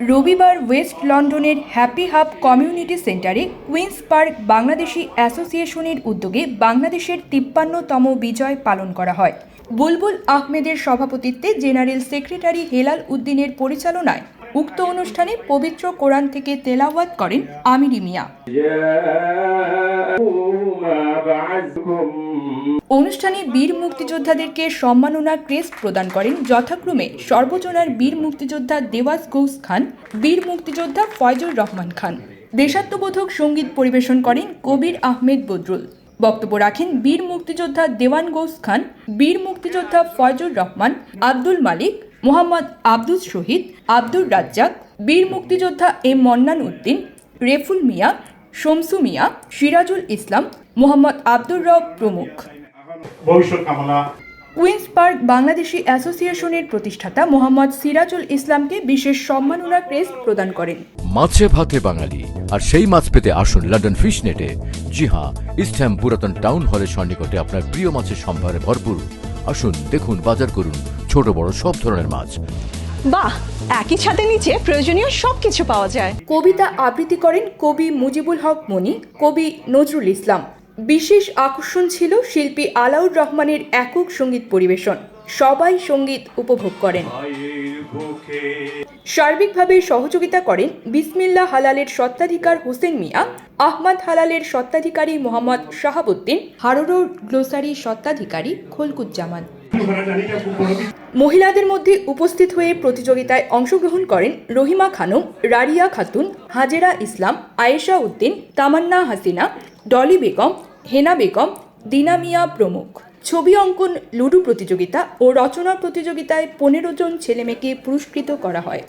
রবিবার ওয়েস্ট লন্ডনের happy hub community সেন্টারে কুইন্স পার্ক বাংলাদেশি অ্যাসোসিয়েশনের উদ্যোগে বাংলাদেশের তিপ্পান্নতম বিজয় পালন করা হয়। বুলবুল আহমেদের সভাপতিত্বে জেনারেল সেক্রেটারি হেলাল উদ্দিনের পরিচালনায় উক্ত অনুষ্ঠানে পবিত্র কোরআন থেকে তেলাওয়াত করেন আমিরি মিয়া। অনুষ্ঠানে বীর মুক্তিযোদ্ধাদেরকে সম্মাননা ক্রেস্ট প্রদান করেন যথাক্রমে সর্বজনার বীর মুক্তিযোদ্ধা দেওয়াস গৌস খান, বীর মুক্তিযোদ্ধা ফয়জুর রহমান খান। দেশাত্মবোধক সংগীত পরিবেশন করেন কবির আহমেদ বদরুল। বক্তব্য রাখেন বীর মুক্তিযোদ্ধা দেওয়ান গৌস খান, বীর মুক্তিযোদ্ধা ফয়জুর রহমান, আব্দুল মালিক, মোহাম্মদ আব্দুল শহীদ, আব্দুর রাজ্জাক, বীর মুক্তিযোদ্ধা এম মন্নান উদ্দিন, রেফুল মিয়া, শমসু মিয়া, সিরাজুল ইসলাম মোহাম্মদ আব্দুর রব প্রমুখ। ভবিষ্যৎ কুইন্স পার্ক বাংলাদেশি অ্যাসোসিয়েশনের প্রতিষ্ঠাতা মোহাম্মদ সিরাজুল ইসলামকে বিশেষ সম্মাননা ক্রেস্ট প্রদান করেন। মাছে ভাতে বাঙালি আর সেই মাছ পেতে আসুন লন্ডন ফিশ নেটে জি হ্যাঁ ইস্টহ্যাম পুরাতন টাউন হলের সন্নিকটে আপনার প্রিয় মাছের সম্ভারে ভরপুর। আসুন দেখুন বাজার করুন ছোট বড় সব ধরনের মাছ। বাহ একই ছাদের নিচে প্রয়োজনীয় সবকিছু পাওয়া যায়। কবিতা আবৃত্তি করেন কবি মুজিবুল হক মনি কবি নজরুল ইসলাম। বিশেষ আকর্ষণ ছিল শিল্পী আলাউর রহমানের একক সংগীত পরিবেশন। সবাই সংগীত উপভোগ করেন। সার্বিকভাবে সহযোগিতা করেন বিসমিল্লা হালালের সত্ত্বাধিকার হোসেন মিয়া, আহমদ হালালের সত্ত্বাধিকারী মোহাম্মদ শাহাবুদ্দিন হারোরোর গ্লোসারি সত্ত্বাধিকারী খোলকুজ্জামান। মহিলাদের মধ্যে উপস্থিত হয়ে প্রতিযোগিতায় অংশগ্রহণ করেন রহিমা খানম, রারিয়া খাতুন, হাজেরা ইসলাম, আয়েশা উদ্দিন, তামান্না হাসিনা, ডলি বেগম, হেনা বেগম, দিনা মিয়া প্রমুখ। ছবি অঙ্কন লুডু প্রতিযোগিতা ও রচনা প্রতিযোগিতায় পনেরো জন ছেলেমেয়েকে পুরস্কৃত করা হয়।